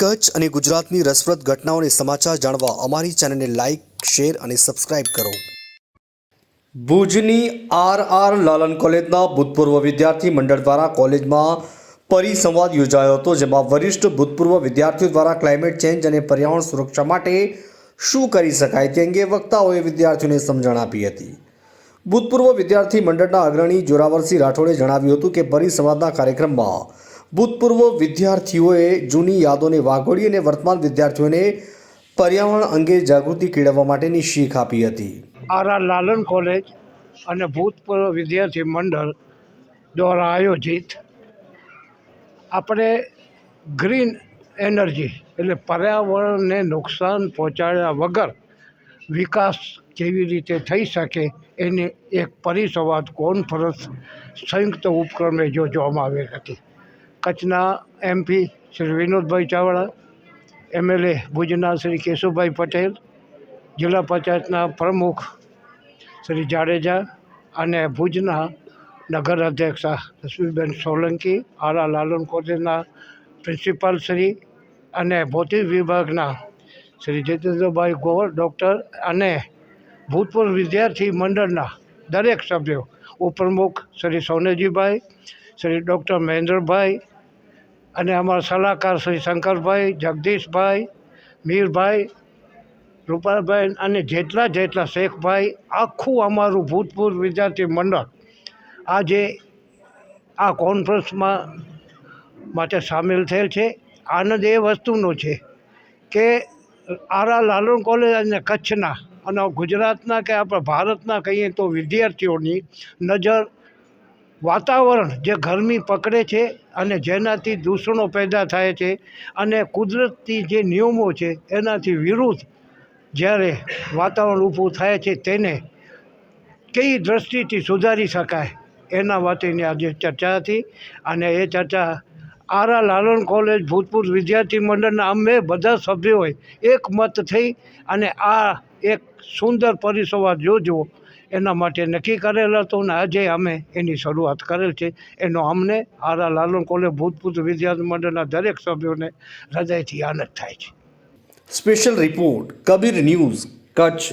કચ્છ અને ગુજરાતની રસપ્રદ ઘટનાઓને સમાચાર જાણવા અમારી ચેનલને લાઇક શેર અને સબસ્ક્રાઇબ કરો. ભુજની આર આર લાલન કોલેજના ભૂતપૂર્વ વિદ્યાર્થી મંડળ દ્વારા કોલેજમાં પરિસંવાદ યોજાયો હતો, જેમાં વરિષ્ઠ ભૂતપૂર્વ વિદ્યાર્થીઓ દ્વારા ક્લાઇમેટ ચેન્જ અને પર્યાવરણ સુરક્ષા માટે શું કરી શકાય તે અંગે વક્તાઓએ વિદ્યાર્થીઓને સમજણ આપી હતી. ભૂતપૂર્વ વિદ્યાર્થી મંડળના અગ્રણી જોરાવરસિંહ રાઠોડે જણાવ્યું હતું કે પરિસંવાદના કાર્યક્રમમાં ભૂતપૂર્વ વિદ્યાર્થીઓએ જૂની યાદોને વાગોળી અને વર્તમાન વિદ્યાર્થીઓને પર્યાવરણ અંગે જાગૃતિ કેળવવા માટેની શીખ આપી હતી. આર લાલન કોલેજ અને ભૂતપૂર્વ વિદ્યાર્થી મંડળ દ્વારા આયોજિત આપણે ગ્રીન એનર્જી એટલે પર્યાવરણને નુકસાન પહોંચાડ્યા વગર વિકાસ કેવી રીતે થઈ શકે એની એક પરિસંવાદ કોન્ફરન્સ સંયુક્ત ઉપક્રમે યોજવામાં આવેલ હતી. કચ્છના એમપી શ્રી વિનોદભાઈ ચાવડા, એમએલએ ભુજના શ્રી કેશુભાઈ પટેલ, જિલ્લા પંચાયતના પ્રમુખ શ્રી જાડેજા અને ભુજના નગર અધ્યક્ષા રશ્મિબેન સોલંકી, આરા લાલન કોલેજના પ્રિન્સિપાલ શ્રી અને ભૌતિક વિભાગના શ્રી જીતેન્દ્રભાઈ ગોર ડૉક્ટર અને ભૂતપૂર્વ વિદ્યાર્થી મંડળના દરેક સભ્યો ઉપપ્રમુખ શ્રી સોનેજીભાઈ શ્રી ડૉક્ટર મહેન્દ્રભાઈ અને અમારા સલાહકાર શ્રી શંકરભાઈ, જગદીશભાઈ, મીરભાઈ, રૂપાલભાઈ અને જેટલા જેટલા શેખભાઈ, આખું અમારું ભૂતપૂર્વ વિદ્યાર્થી મંડળ આજે આ કોન્ફરન્સમાં માટે સામેલ થયેલ છે. આનંદ એ વસ્તુનો છે કે આરા લાલણ કોલેજ અને કચ્છના અને ગુજરાતના કે આપણા ભારતના કહીએ તો વિદ્યાર્થીઓની નજર વાતાવરણ જે ગરમી પકડે છે અને જેનાથી દૂષણો પેદા થાય છે અને કુદરતી જે નિયમો છે એનાથી વિરુદ્ધ જ્યારે વાતાવરણ ઊભું થાય છે તેને કઈ દ્રષ્ટિથી સુધારી શકાય એના માટેની આજે ચર્ચા હતી અને એ ચર્ચા આરા લાલન કોલેજ ભૂતપૂર્વ વિદ્યાર્થી મંડળના અમે બધા સભ્યોએ એકમત થઈ અને આ એક સુંદર પરિસંવાદ યોજવો એના માટે નક્કી કરેલ હતું ને આજે અમે એની શરૂઆત કરેલ છે. એનો અમને આરા લાલન કોલેજ ભૂતપૂર્વ વિદ્યાર્થી મંડળના દરેક સભ્યોને હૃદયથી આનંદ થાય છે. Special report Kabir news Kutch